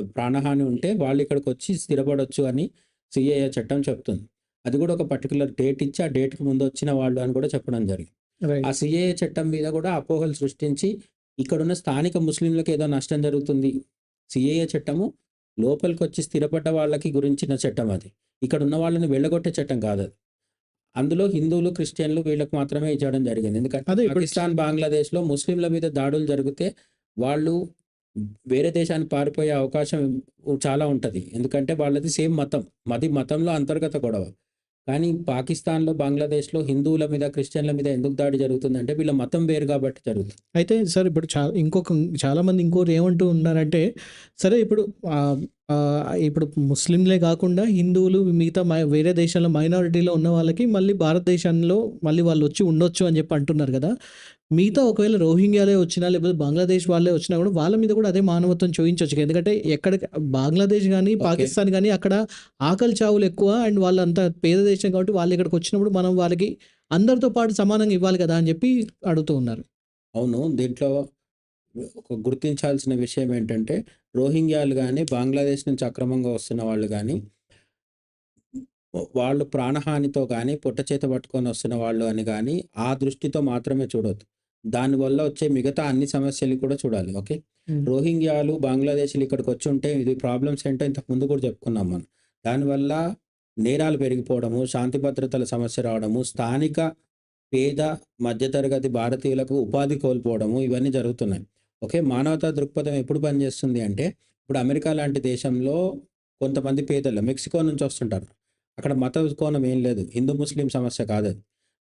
[SPEAKER 2] ప్రాణహాని ఉంటే వాళ్ళు ఇక్కడికి వచ్చి స్థిరపడవచ్చు అని సిఏఏ చట్టం చెప్తుంది. అది కూడా ఒక పర్టికులర్ డేట్ ఇచ్చి ఆ డేట్కి ముందు వచ్చిన వాళ్ళు అని కూడా చెప్పడం జరిగింది. ఆ సిఏఏ చట్టం మీద కూడా అపోహలు సృష్టించి ఇక్కడున్న స్థానిక ముస్లింలకు ఏదో నష్టం జరుగుతుంది. సిఏఏ చట్టము లోపలికి వచ్చి స్థిరపడ్డ వాళ్ళకి గురించిన చట్టం అది. ఇక్కడ ఉన్న వాళ్ళని వెళ్ళగొట్టే చట్టం కాదు అది. అందులో హిందువులు క్రిస్టియన్లు వీళ్ళకి మాత్రమే ఇచ్చడం జరిగింది. ఎందుకంటే పాకిస్తాన్ బంగ్లాదేశ్లో ముస్లింల మీద దాడులు జరిగితే వాళ్ళు వేరే దేశానికి పారిపోయే అవకాశం చాలా ఉంటుంది. ఎందుకంటే వాళ్ళది సేమ్ మతం. మది మతంలో అంతర్గత గొడవ. కానీ పాకిస్తాన్లో బంగ్లాదేశ్లో హిందువుల మీద క్రిస్టియన్ల మీద ఎందుకు దాడి జరుగుతుందంటే వీళ్ళ మతం వేరు కాబట్టి జరుగుతుంది.
[SPEAKER 1] అయితే సార్ ఇప్పుడు చాలా ఇంకొక చాలామంది ఇంకోరు ఏమంటూ ఉన్నారంటే సరే ఇప్పుడు ఇప్పుడు ముస్లింలే కాకుండా హిందువులు మిగతా మై- వేరే దేశంలో మైనారిటీలో ఉన్న వాళ్ళకి మళ్ళీ భారతదేశంలో మళ్ళీ వాళ్ళు వచ్చి ఉండొచ్చు అని చెప్పి అంటున్నారు కదా. మిగతా ఒకవేళ రోహింగ్యాలే వచ్చినా లేకపోతే బంగ్లాదేశ్ వాళ్ళే వచ్చినా కూడా వాళ్ళ మీద కూడా అదే మానవత్వం చూపించవచ్చు ఎందుకంటే ఎక్కడ బంగ్లాదేశ్ కానీ పాకిస్తాన్ కానీ అక్కడ ఆకలి చావులు ఎక్కువ అండ్ వాళ్ళంతా పేద దేశం కాబట్టి వాళ్ళు ఇక్కడికి వచ్చినప్పుడు మనం వాళ్ళకి అందరితో పాటు సమానంగా ఇవ్వాలి కదా అని చెప్పి అడుగుతూ ఉన్నారు.
[SPEAKER 2] అవును. దీంట్లో ఒక గుర్తించాల్సిన విషయం ఏంటంటే రోహింగ్యాలు కానీ బంగ్లాదేశ్ నుంచి అక్రమంగా వస్తున్న వాళ్ళు కానీ వాళ్ళు ప్రాణహానితో కానీ పొట్ట చేత పట్టుకొని వస్తున్న వాళ్ళు అని కానీ ఆ దృష్టితో మాత్రమే చూడొద్దు. దానివల్ల వచ్చే మిగతా అన్ని సమస్యలు కూడా చూడాలి ఓకే. రోహింగ్యాలు బంగ్లాదేశ్లు ఇక్కడికి వచ్చి ఉంటే ఇది ప్రాబ్లమ్స్ ఏంటో ఇంతకు ముందు కూడా చెప్పుకున్నాం మనం. దానివల్ల నేరాలు పెరిగిపోవడము శాంతి భద్రతల సమస్య రావడము స్థానిక పేద మధ్యతరగతి భారతీయులకు ఉపాధి కోల్పోవడము ఇవన్నీ జరుగుతున్నాయి. ఓకే? మానవతా దృక్పథం ఎప్పుడు పనిచేస్తుంది అంటే ఇప్పుడు అమెరికా లాంటి దేశంలో కొంతమంది పేదలు మెక్సికో నుంచి వస్తుంటారు. అక్కడ మత కోణం ఏం లేదు. హిందూ ముస్లిం సమస్య కాదు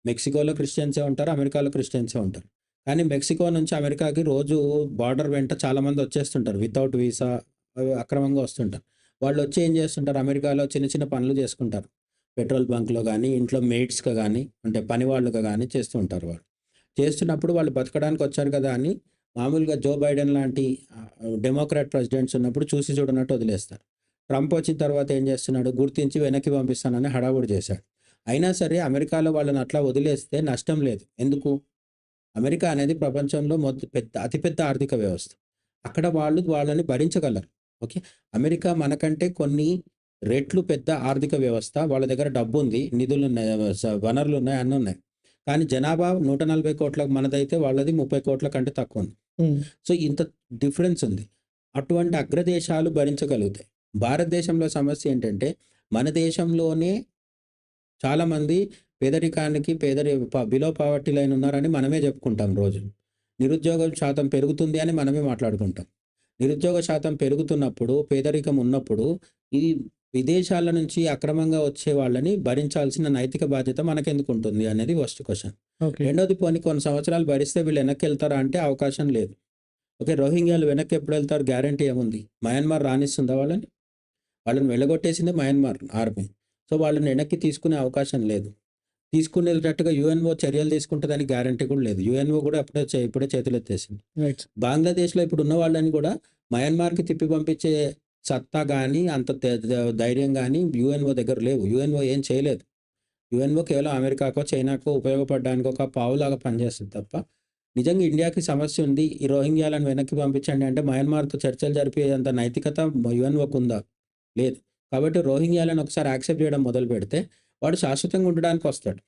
[SPEAKER 2] మెక్సికోలో క్రిస్టియన్సే ఉంటారు అమెరికాలో క్రిస్టియన్సే ఉంటారు. కానీ మెక్సికో నుంచి అమెరికాకి రోజు బార్డర్ వెంట చాలా మంది వచ్చేస్తుంటారు. వితౌట్ వీసా అవి అక్రమంగా వస్తుంటారు. వాళ్ళు వచ్చి ఏం చేస్తుంటారు? అమెరికాలో చిన్న చిన్న పనులు చేసుకుంటారు. పెట్రోల్ బంక్లో కానీ ఇంట్లో మేట్స్గా కానీ అంటే పని వాళ్ళుగా కానీ చేస్తూ ఉంటారు వాళ్ళు. చేస్తున్నప్పుడు వాళ్ళు బతకడానికి వచ్చారు కదా అని మామూలుగా జో బైడెన్ లాంటి డెమోక్రాట్ ప్రెసిడెంట్స్ ఉన్నప్పుడు చూసి చూడనట్టు వదిలేస్తారు. ట్రంప్ వచ్చిన తర్వాత ఏం చేస్తున్నాడు? గుర్తించి వెనక్కి పంపిస్తానని హడావుడి చేశాడు. అయినా సరే అమెరికాలో వాళ్ళని అట్లా వదిలేస్తే నష్టం లేదు. ఎందుకు? అమెరికా అనేది ప్రపంచంలో మొదటి పెద్ద అతిపెద్ద ఆర్థిక వ్యవస్థ. అక్కడ వాళ్ళు వాళ్ళని భరించగలరు. ఓకే? అమెరికా మనకంటే కొన్ని రెట్లు పెద్ద ఆర్థిక వ్యవస్థ. వాళ్ళ దగ్గర డబ్బు ఉంది నిధులు ఉన్నాయి వనరులు ఉన్నాయి అన్నీ ఉన్నాయి. కానీ జనాభా నూట నలభై కోట్ల మనదైతే వాళ్ళది ముప్పై కోట్ల కంటే తక్కువ ఉంది. సో ఇంత డిఫరెన్స్ ఉంది. అటువంటి అగ్రదేశాలు భరించగలుగుతాయి. భారతదేశంలో సమస్య ఏంటంటే మన దేశంలోనే చాలామంది పేదరికానికి పేదరి బిలో పావర్టీ లైన్ ఉన్నారని మనమే చెప్పుకుంటాం రోజు. నిరుద్యోగ శాతం పెరుగుతుంది అని మనమే మాట్లాడుకుంటాం. నిరుద్యోగ శాతం పెరుగుతున్నప్పుడు పేదరికం ఉన్నప్పుడు ఈ విదేశాల నుంచి అక్రమంగా వచ్చే వాళ్ళని భరించాల్సిన నైతిక బాధ్యత మనకెందుకు ఉంటుంది అనేది ఫస్ట్ క్వశ్చన్ రెండోది పోనీ కొన్ని సంవత్సరాలు భరిస్తే వీళ్ళు వెనక్కి వెళ్తారా అంటే అవకాశం లేదు. ఓకే రోహింగ్యాలు వెనక్కి ఎప్పుడు వెళ్తారు గ్యారంటీ ఏముంది? మయన్మార్ రాణిస్తుందా వాళ్ళని? వాళ్ళని వెళ్ళగొట్టేసింది మయన్మార్ ఆర్మీ. సో వాళ్ళని వెనక్కి తీసుకునే అవకాశం లేదు. తీసుకునేటట్టుగా యుఎన్ఓ చర్యలు తీసుకుంటుందని గ్యారంటీ కూడా లేదు. యుఎన్ఓ కూడా అప్పుడే ఇప్పుడే చేతులు ఎత్తేసింది. బంగ్లాదేశ్లో ఇప్పుడు ఉన్న వాళ్ళని కూడా మయన్మార్కి తిప్పి పంపించే సత్తా కానీ అంత ధైర్యం కానీ యుఎన్ఓ దగ్గర లేవు. యుఎన్ఓ ఏం చేయలేదు. యుఎన్ఓ కేవలం అమెరికాకో చైనాకో ఉపయోగపడడానికి ఒక పావులాగా పనిచేస్తుంది తప్ప నిజంగా ఇండియాకి సమస్య ఉంది. ఈ రోహింగ్యాలను వెనక్కి పంపించండి అంటే మయన్మార్తో చర్చలు జరిపేంత నైతికత యుఎన్ఓకు ఉందా? లేదు. కాబట్టి రోహింగ్యాలను ఒకసారి యాక్సెప్ట్ చేయడం మొదలు పెడితే వాడు శాశ్వతంగా ఉండడానికి వస్తాడు.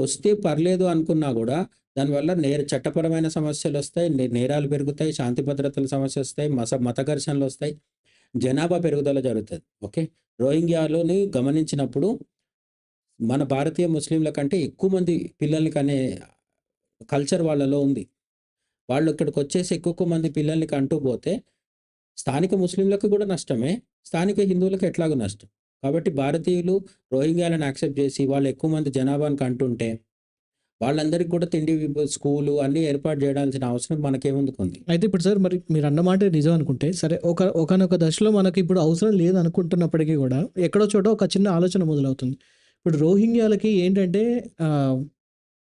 [SPEAKER 2] వస్తే పర్లేదు అనుకున్నా కూడా దానివల్ల నేర చట్టపరమైన సమస్యలు వస్తాయి నే- నేరాలు పెరుగుతాయి శాంతి భద్రతల సమస్య వస్తాయి మస మత ఘర్షణలు వస్తాయి జనాభా పెరుగుదల జరుగుతుంది. ఓకే? రోహింగ్యాలోని గమనించినప్పుడు మన భారతీయ ముస్లింల కంటే ఎక్కువ మంది పిల్లల్ని కనే కల్చర్ వాళ్ళలో ఉంది. వాళ్ళు ఇక్కడికి వచ్చేసి ఎక్కువ మంది పిల్లల్ని కంటూ పోతే స్థానిక ముస్లింలకు కూడా నష్టమే స్థానిక హిందువులకు ఎట్లాగో నష్టం? కాబట్టి భారతీయులు రోహింగ్యాలను యాక్సెప్ట్ చేసి వాళ్ళు ఎక్కువ మంది జనాభాను కంటుంటే వాళ్ళందరికీ కూడా తిండి స్కూలు అన్నీ ఏర్పాటు చేయాల్సిన అవసరం మనకేముందుకుంది?
[SPEAKER 1] అయితే ఇప్పుడు సార్ మరి మీరు అన్నమాట నిజం అనుకుంటే సరే ఒక ఒకనొక దశలో మనకి ఇప్పుడు అవసరం లేదు అనుకుంటున్నప్పటికీ కూడా ఎక్కడో చోట ఒక చిన్న ఆలోచన మొదలవుతుంది. ఇప్పుడు రోహింగ్యాలకి ఏంటంటే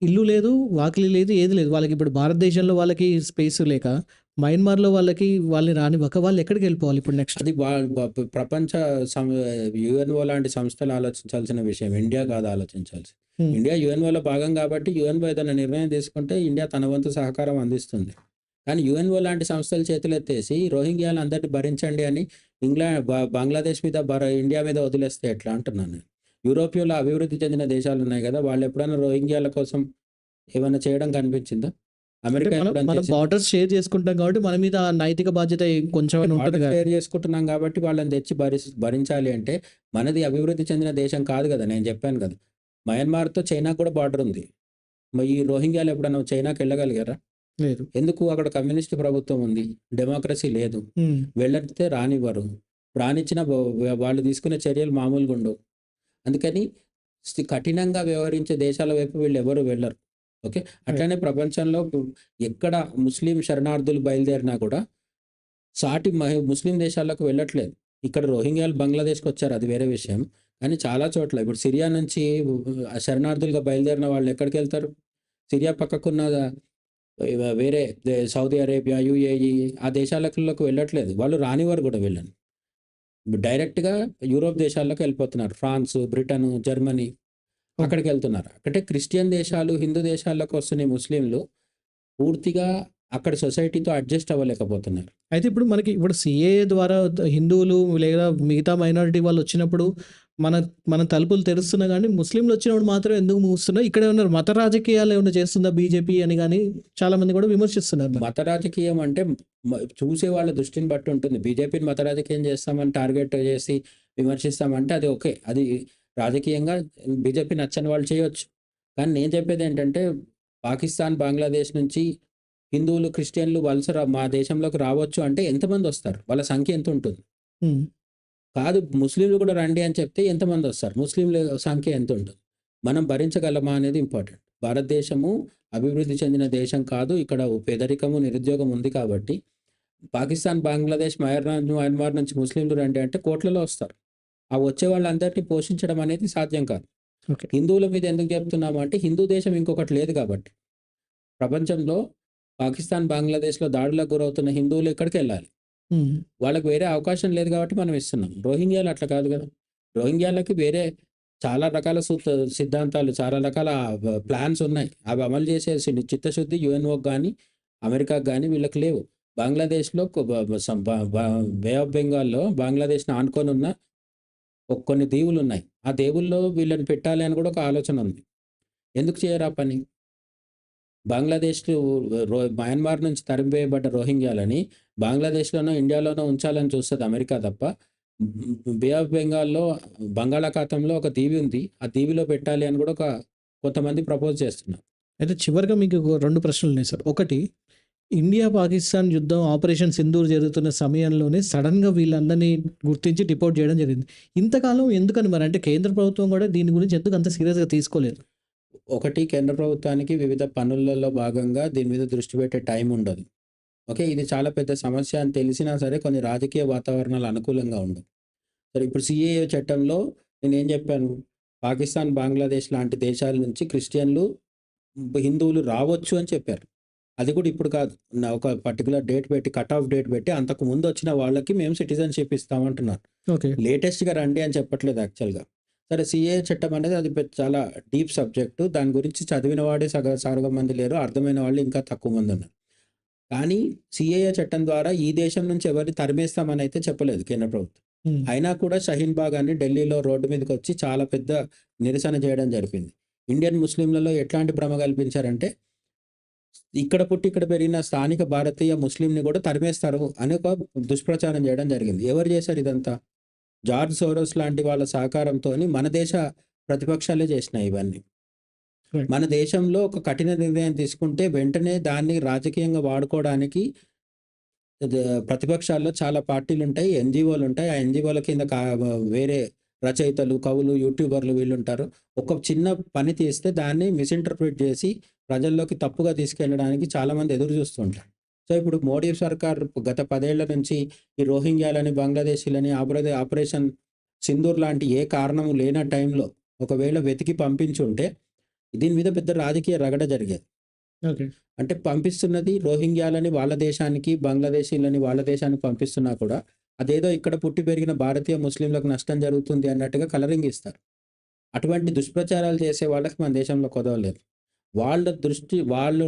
[SPEAKER 1] ఇల్లు లేదు వాకిలి లేదు ఏది లేదు. వాళ్ళకి ఇప్పుడు భారతదేశంలో వాళ్ళకి స్పేస్ లేక మయన్మార్లో వాళ్ళకి వాళ్ళని రానివ్వక వాళ్ళు ఎక్కడికి వెళ్ళిపోవాలి ఇప్పుడు నెక్స్ట్
[SPEAKER 2] అది ప్రపంచ యుఎన్ఓ లాంటి సంస్థలు ఆలోచించాల్సిన విషయం. ఇండియా కాదు ఆలోచించాల్సి
[SPEAKER 1] Hmm.
[SPEAKER 2] ఇండియా యుఎన్ఓలో భాగం కాబట్టి యుఎన్ఓ ఏదైనా నిర్ణయం తీసుకుంటే ఇండియా తన వంతు సహకారం అందిస్తుంది. కానీ యుఎన్ఓ లాంటి సంస్థలు చేతులు ఎత్తేసి రోహింగ్యాలు అందరినీ భరించండి అని ఇంగ్లాండ్ బంగ్లాదేశ్ మీద ఇండియా మీద వదిలేస్తే ఎట్లా అంటున్నాను నేను? యూరోపియోలో అభివృద్ధి చెందిన దేశాలు ఉన్నాయి కదా వాళ్ళు ఎప్పుడైనా రోహింగ్యాల కోసం ఏమైనా చేయడం కనిపించిందా? అమెరికా?
[SPEAKER 1] బార్డర్స్ షేర్ చేసుకుంటాం కాబట్టి మన మీద నైతిక బాధ్యత కొంచెం.
[SPEAKER 2] షేర్ చేసుకుంటున్నాం కాబట్టి వాళ్ళని తెచ్చి భరి భరించాలి అంటే మనది అభివృద్ధి చెందిన దేశం కాదు కదా నేను చెప్పాను కదా. మయన్మార్తో చైనా కూడా బార్డర్ ఉంది. మరి ఈ రోహింగ్యాలు ఎప్పుడైనా చైనాకి వెళ్ళగలిగారా?
[SPEAKER 1] లేదు.
[SPEAKER 2] ఎందుకు అక్కడ కమ్యూనిస్ట్ ప్రభుత్వం ఉంది? డెమోక్రసీ లేదు. వెళ్ళడితే రానివ్వరు. రానిచ్చిన వాళ్ళు తీసుకునే చర్యలు మామూలుగా ఉండవు. అందుకని కఠినంగా వ్యవహరించే దేశాల వైపు వీళ్ళు ఎవరు వెళ్ళరు. ఓకే? అట్లనే ప్రపంచంలో ఎక్కడ ముస్లిం శరణార్థులు బయలుదేరినా కూడా సాటి ముస్లిం దేశాలకు వెళ్ళట్లేదు. ఇక్కడ రోహింగ్యాలు బంగ్లాదేశ్కి వచ్చారు అది వేరే విషయం. కానీ చాలా చోట్ల ఇప్పుడు సిరియా నుంచి శరణార్థులుగా బయలుదేరిన వాళ్ళు ఎక్కడికి వెళ్తారు? సిరియా పక్కకున్న వేరే సౌదీ అరేబియా యుఏఈ ఆ దేశాలకు వెళ్ళట్లేదు. వాళ్ళు రానివారు కూడా వెళ్ళను డైరెక్ట్గా యూరోప్ దేశాలకు వెళ్ళిపోతున్నారు. France Britain Germany. అక్కడికి వెళ్తున్నారు అంటే క్రిస్టియన్ దేశాలు హిందూ దేశాలకు వస్తున్న ముస్లింలు పూర్తిగా అక్కడ సొసైటీతో అడ్జస్ట్ అవ్వలేకపోతున్నారు.
[SPEAKER 1] అయితే ఇప్పుడు మనకి ఇప్పుడు సిఏ ద్వారా హిందువులు లేదా మిగతా మైనారిటీ వాళ్ళు వచ్చినప్పుడు మన మన తలుపులు తెరుస్తున్నా కానీ ముస్లింలు వచ్చినప్పుడు మాత్రం ఎందుకు మూస్తున్నా ఇక్కడ ఉన్నారు. మత రాజకీయాలు ఏమైనా చేస్తుందా బీజేపీ అని కానీ చాలా మంది కూడా విమర్శిస్తున్నారు మరి.
[SPEAKER 2] మత రాజకీయం అంటే చూసే వాళ్ళ దృష్టిని బట్టి ఉంటుంది. బీజేపీని మత రాజకీయం చేస్తామని టార్గెట్ చేసి విమర్శిస్తామంటే అది ఓకే. అది రాజకీయంగా బీజేపీ నచ్చని వాళ్ళు చేయొచ్చు. కానీ నేను చెప్పేది ఏంటంటే పాకిస్తాన్ బంగ్లాదేశ్ నుంచి హిందువులు క్రిస్టియన్లు వలస మా దేశంలోకి రావచ్చు అంటే ఎంతమంది వస్తారు? వాళ్ళ సంఖ్య ఎంత ఉంటుంది. కాదు ముస్లింలు కూడా రండి అని చెప్తే ఎంతమంది వస్తారు? ముస్లింల సంఖ్య ఎంత ఉంటుంది? మనం భరించగలమా అనేది ఇంపార్టెంట్. భారతదేశము అభివృద్ధి చెందిన దేశం కాదు. ఇక్కడ పేదరికము నిరుద్యోగం ఉంది కాబట్టి. పాకిస్తాన్ బంగ్లాదేశ్ మయర్నార్ మయన్మార్ నుంచి ముస్లింలు రండి అంటే కోట్లలో వస్తారు. ఆ వచ్చే వాళ్ళందరినీ పోషించడం అనేది సాధ్యం కాదు. హిందువుల మీద ఎందుకు చెప్తున్నాము అంటే హిందూ దేశం ఇంకొకటి లేదు కాబట్టి. ప్రపంచంలో పాకిస్తాన్ బంగ్లాదేశ్లో దాడులకు గురవుతున్న హిందువులు ఎక్కడికి వెళ్ళాలి. వాళ్ళకి వేరే అవకాశం లేదు కాబట్టి మనం ఇస్తున్నాం. రోహింగ్యాలు అట్లా కాదు కదా. రోహింగ్యాలకి వేరే చాలా రకాల సిద్ధాంతాలు చాలా రకాల ప్లాన్స్ ఉన్నాయి. అవి అమలు చేసే చిత్తశుద్ధి యుఎన్ఓకి కానీ అమెరికాకి కానీ వీళ్ళకి లేవు. బంగ్లాదేశ్లో బ- బే ఆఫ్ బెంగాల్లో బంగ్లాదేశ్ని ఆనుకొని ఉన్న కొన్ని దీవులు ఉన్నాయి ఆ దేవుల్లో వీళ్ళని పెట్టాలి అని కూడా ఒక ఆలోచన ఉంది. ఎందుకు చేయరా పని? బంగ్లాదేశ్ రో మయన్మార్ నుంచి తరిమివేయబడ్డ రోహింగ్యాలని బంగ్లాదేశ్లోనో ఇండియాలోనో ఉంచాలని చూస్తుంది అమెరికా తప్ప. బే ఆఫ్ బెంగాల్లో బంగాళాఖాతంలో ఒక దీవి ఉంది. ఆ దీవిలో పెట్టాలి అని కూడా ఒక కొంతమంది ప్రపోజ్ చేస్తున్నారు.
[SPEAKER 1] అయితే చివరిగా మీకు రెండు ప్రశ్నలు ఉన్నాయి సార్. ఒకటి ఇండియా పాకిస్తాన్ యుద్ధం ఆపరేషన్ సింధూర్ జరుగుతున్న సమయంలోనే సడన్గా వీళ్ళందరినీ గుర్తించి డిపోర్ట్ చేయడం జరిగింది. ఇంతకాలం ఎందుకని మరి? అంటే కేంద్ర ప్రభుత్వం కూడా దీని గురించి ఎందుకు అంత సీరియస్గా తీసుకోలేదు?
[SPEAKER 2] ఒకటి కేంద్ర ప్రభుత్వానికి వివిధ పనులలో భాగంగా దీని మీద దృష్టి పెట్టే టైం ఉండదు. ఓకే ఇది చాలా పెద్ద సమస్య అని తెలిసినా సరే కొన్ని రాజకీయ వాతావరణాలు అనుకూలంగా ఉండవు. సరే ఇప్పుడు సిఏఏ చట్టంలో నేను ఏం చెప్పాను? పాకిస్తాన్, బంగ్లాదేశ్ లాంటి దేశాల నుంచి క్రిస్టియన్‌లు, హిందువులు రావచ్చు అని చెప్పారు. అది కూడా ఇప్పుడు కాదు. నా ఒక పర్టిక్యులర్ డేట్ పెట్టి కట్ ఆఫ్ డేట్ పెట్టి అంతకు ముందు వచ్చిన వాళ్ళకి మేము సిటిజన్‌షిప్ ఇస్తామంటున్నారు.
[SPEAKER 1] ఓకే.
[SPEAKER 2] లేటెస్ట్‌గా రండి అని చెప్పట్లేదు యాక్చువల్‌గా. సరే సీఏఏ చట్టం అనేది అది చాలా డీప్ సబ్జెక్టు. దాని గురించి చదివిన వాడే సగ సగం మంది లేరు. అర్థమైన వాళ్ళు ఇంకా తక్కువ మంది ఉన్నారు. కానీ సీఏఏ చట్టం ద్వారా ఈ దేశం నుంచి ఎవరిని తరిమేస్తామని అయితే చెప్పలేదు కేంద్ర ప్రభుత్వం. అయినా కూడా షహీన్ బాగ్ అని ఢిల్లీలో రోడ్డు మీదకొచ్చి చాలా పెద్ద నిరసన చేయడం జరిపింది. ఇండియన్ ముస్లింలలో ఎట్లాంటి భ్రమ కల్పించారంటే, ఇక్కడ పుట్టి ఇక్కడ పెరిగిన స్థానిక భారతీయ ముస్లింని కూడా తరిమేస్తారు అని ఒక దుష్ప్రచారం చేయడం జరిగింది. ఎవరు చేశారు ఇదంతా? జార్జ్ సోరోస్ లాంటి వాళ్ళ సహకారంతోని మన దేశ ప్రతిపక్షాలే చేసినాయి ఇవన్నీ. మన దేశంలో ఒక కఠిన నిర్ణయం తీసుకుంటే వెంటనే దాన్ని రాజకీయంగా వాడుకోవడానికి ప్రతిపక్షాల్లో చాలా పార్టీలుంటాయి. ఎన్‌జీఓలుంటాయి. ఆ ఎన్‌జీఓల కింద వేరే రచయితలు, కవులు, యూట్యూబర్లు వీళ్ళుంటారు. ఒక చిన్న పని తీస్తే దాన్ని మిస్‌ఇంటర్‌ప్రిట్ చేసి ప్రజల్లోకి తప్పుగా తీసుకెళ్ళడానికి చాలామంది ఎదురు చూస్తూ ఉంటారు. సో, ఇప్పుడు మోడీ సర్కార్ గత 10 ఏళ్ళ నుంచి ఈ రోహింగ్యాలని, బంగ్లాదేశీలని ఆపరేద ఆపరేషన్ సింధూర్ లాంటి ఏ కారణం లేని టైంలో ఒకవేళ వెతికి పంపించుంటే దీని మీద పెద్ద రాజకీయ రగడ జరిగేది. అంటే పంపిస్తున్నది రోహింగ్యాలని వాళ్ళ దేశానికి, బంగ్లాదేశీలని వాళ్ళ దేశానికి పంపిస్తున్నా కూడా అదేదో ఇక్కడ పుట్టి పెరిగిన భారతీయ ముస్లింలకు నష్టం జరుగుతుంది అన్నట్టుగా కలరింగ్ ఇస్తారు. అటువంటి దుష్ప్రచారాలు చేసే వాళ్ళకి మన దేశంలో కొదవ లేదు. వాళ్ళ దృష్టి వాళ్ళు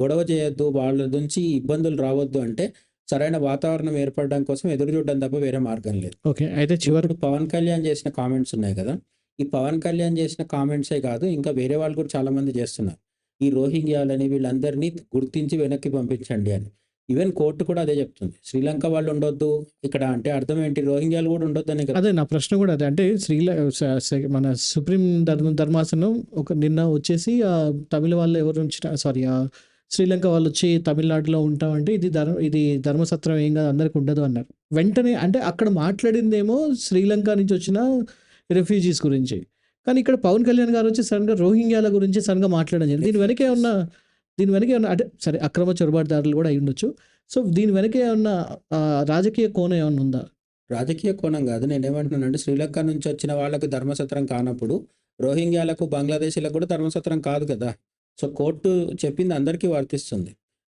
[SPEAKER 2] గొడవ చేయొద్దు, వాళ్ళ నుంచి ఇబ్బందులు రావద్దు అంటే సరైన వాతావరణం ఏర్పడడం కోసం ఎదురు చూడడం తప్ప వేరే మార్గం లేదు.
[SPEAKER 1] ఓకే. అయితే చివరి
[SPEAKER 2] ఇప్పుడు పవన్ కళ్యాణ్ చేసిన కామెంట్స్ ఉన్నాయి కదా! ఈ పవన్ కళ్యాణ్ చేసిన కామెంట్సే కాదు ఇంకా వేరే వాళ్ళు కూడా చాలామంది చేస్తున్నారు. ఈ రోహింగ్యాలని వీళ్ళందరినీ గుర్తించి వెనక్కి పంపించండి అని. ఈవెన్ కోర్ట్ కూడా అదే చెప్తుంది. శ్రీలంక వాళ్ళు ఉండొద్దు ఇక్కడ అంటే అర్థం ఏంటి? రోహింగ్యాలు కూడా ఉండొద్దు అని
[SPEAKER 1] అదే నా ప్రశ్న కూడా అదే. అంటే శ్రీలంక మన సుప్రీం ధర్మ ధర్మాసనం ఒక నిన్న వచ్చేసి తమిళ వాళ్ళు ఎవరు వచ్చిన సారీ శ్రీలంక వాళ్ళు వచ్చి తమిళనాడులో ఉంటామంటే ఇది ధర్మ ఇది ధర్మసత్రం ఏం కాదు అందరికి ఉండదు అన్నారు. వెంటనే అంటే అక్కడ మాట్లాడిందేమో శ్రీలంక నుంచి వచ్చిన రెఫ్యూజీస్ గురించి. కానీ ఇక్కడ పవన్ కళ్యాణ్ గారు వచ్చి సడన్గా రోహింగ్యాల గురించి సడన్గా మాట్లాడడం జరిగింది. దీని వెనకే ఉన్న దీని వెనక ఏమన్నా అంటే సరే అక్రమ చొరబాటుదారులు కూడా అయ్యుండొచ్చు. సో, దీని వెనక ఏమన్నా రాజకీయ కోణం ఏమన్నా ఉందా?
[SPEAKER 2] రాజకీయ కోణం కాదు. నేను ఏమంటున్నానంటే శ్రీలంక నుంచి వచ్చిన వాళ్ళకి ధర్మసత్రం కానప్పుడు రోహింగ్యాలకు, బంగ్లాదేశీలకు కూడా ధర్మసత్రం కాదు కదా! సో, కోర్టు చెప్పింది అందరికీ వర్తిస్తుంది.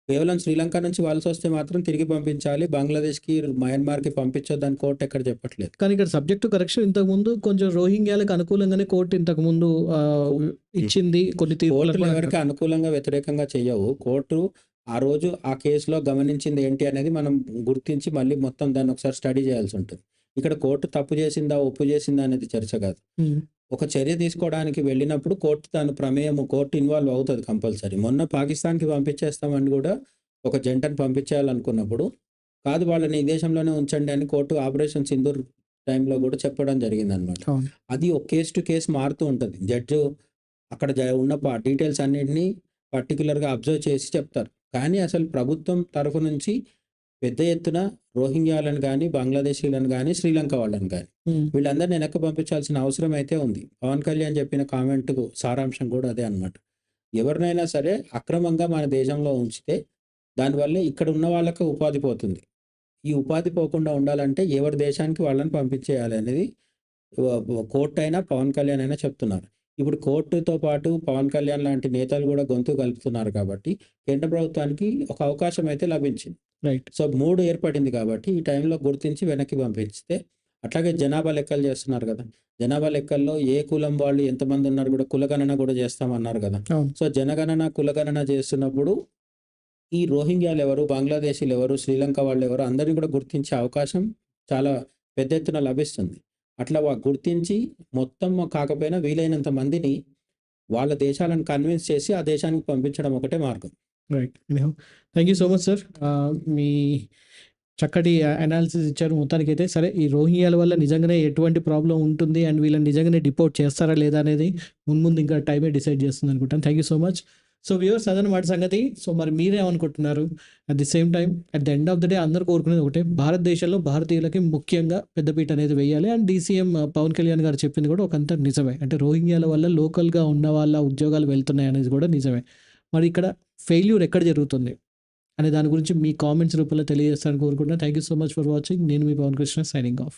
[SPEAKER 2] కేవలం శ్రీలంక నుంచి వలసొస్తే మాత్రం తిరిగి పంపించాలి. బంగ్లాదేశ్‌కి, మయన్మార్‌కి పంపించొద్దని కోర్ట్ ఎక్కడ చెప్పట్లేదు.
[SPEAKER 1] కానీ ఇక్కడ సబ్జెక్ట్ కరెక్షన్ ఇంతకుముందు కొంచెం రోహింగ్యాలకు అనుకూలంగానే కోర్ట్ ఇంతకుముందు ఆహ్, ఇచ్చింది కొన్ని
[SPEAKER 2] కోర్టులు ఎవరికీ అనుకూలంగా, వ్యతిరేకంగా చెయ్యవు. కోర్టు ఆ రోజు ఆ కేసులో గమనించింది ఏంటి అనేది మనం గుర్తించి మళ్ళీ మొత్తం దాన్ని ఒకసారి స్టడీ చేయాల్సి ఉంటుంది. ఇక్కడ కోర్టు తప్పు చేసిందా, ఒప్పు చేసిందా అనేది చర్చ కాదు. ఒక చర్య తీసుకోవడానికి వెళ్ళినప్పుడు కోర్టు దాని ప్రమేయము కోర్టు ఇన్వాల్వ్ అవుతది కంపల్సరీ. మొన్న పాకిస్తాన్‌కి పంపించేస్తామని కూడా ఒక జంటను పంపించేయాలనుకున్నప్పుడు, కాదు వాళ్ళని ఈ దేశంలోనే ఉంచండి అని కోర్టు ఆపరేషన్ సింధూర్ టైంలో కూడా చెప్పడం జరిగిందనమాట.
[SPEAKER 1] అవును.
[SPEAKER 2] అది ఒక కేస్ టు కేస్ మారుతూ ఉంటది. జడ్జు అక్కడ ఉన్న డీటెయిల్స్ అన్నిటిని పర్టిక్యులర్‌గా అబ్జర్వ్ చేసి చెప్తారు. కానీ అసలు ప్రభుత్వం తరఫు నుంచి పెద్ద ఎత్తున రోహింగ్యాలను గానీ, బంగ్లాదేశీలను గానీ, శ్రీలంక వాళ్ళని
[SPEAKER 1] హ్మ్.
[SPEAKER 2] వీళ్ళందరిని వెనక్కి పంపించాల్సిన అవసరం అయితే ఉంది. పవన్ కళ్యాణ్ చెప్పిన కామెంట్‌కు సారాంశం కూడా అదే అన్నమాట. ఎవరినైనా సరే అక్రమంగా మన దేశంలో ఉంచితే దానివల్ల ఇక్కడ ఉన్న వాళ్ళకి ఉపాధి పోతుంది. ఈ ఉపాధి పోకుండా ఉండాలంటే ఎవరి దేశానికి వాళ్ళని పంపించేయాలి అనేది కోర్ట్ అయినా, పవన్ కళ్యాణ్ అయినా చెప్తున్నారు. ఇప్పుడు కోర్టుతో పాటు పవన్ కళ్యాణ్ లాంటి నేతలు కూడా గొంతు కలుపుతున్నారు కాబట్టి కేంద్ర ప్రభుత్వానికి ఒక అవకాశం అయితే లభించింది.
[SPEAKER 1] రైట్.
[SPEAKER 2] సో, మూడ్ ఏర్పడింది కాబట్టి ఈ టైంలో గుర్తించి వెనక్కి పంపిస్తే అట్లాగే జనాభా లెక్కలు చేస్తున్నారు కదా! జనాభా లెక్కల్లో ఏ కులం వాళ్ళు ఎంతమంది ఉన్నారు కూడా కులగణన కూడా చేస్తామన్నారు కదా! సో, జనగణన, కులగణన చేస్తున్నప్పుడు ఈ రోహింగ్యాలు ఎవరు, బంగ్లాదేశీలు ఎవరు, శ్రీలంక వాళ్ళెవరు అందరిని కూడా గుర్తించే అవకాశం చాలా పెద్ద ఎత్తున లభిస్తుంది. అట్లా గుర్తించి మొత్తం కాకపోయినా వీలైనంత మందిని వాళ్ళ దేశాలను కన్విన్స్ చేసి ఆ దేశానికి పంపించడం ఒకటే మార్గం.
[SPEAKER 1] Right. Anyhow thank you so much sir. మీ చక్కటి uh, అనాలిసిస్ ఇచ్చారు మొత్తానికైతే. సరే ఈ రోహింగ్యాల వల్ల నిజంగానే ఎటువంటి ప్రాబ్లం ఉంటుంది అండ్ వీళ్ళని నిజంగానే డిపోర్ట్ చేస్తారా లేదా అనేది మున్ముందు ఇంకా టైమే డిసైడ్ చేస్తుంది అనుకుంటాను. Thank you so much. So viewers అదనమాట సంగతి. సో మరి మీరేమనుకుంటున్నారు? At the same time at the end of the day అందరూ కోరుకునేది ఒకటే భారతదేశంలో భారతీయులకి ముఖ్యంగా పెద్దపీట అనేది వేయాలి. And DCM uh, Pavan Kalyan garu చెప్పింది కూడా ఒకంత నిజమే. అంటే రోహింగ్యాల వల్ల లోకల్‌గా ఉన్న వాళ్ళ ఉద్యోగాలు వెళ్తున్నాయి అనేది కూడా నిజమే. మరి ఇక్కడ ఫెయిల్యూర్ ఎక్కడ జరుగుతుంది? అనే దాని గురించి మీ కామెంట్స్ రూపంలో తెలియజేస్తాను కోరుకుంటున్నాను. Thank you so much for watching. నేను మీ పవన్ కృష్ణ సైనింగ్ ఆఫ్.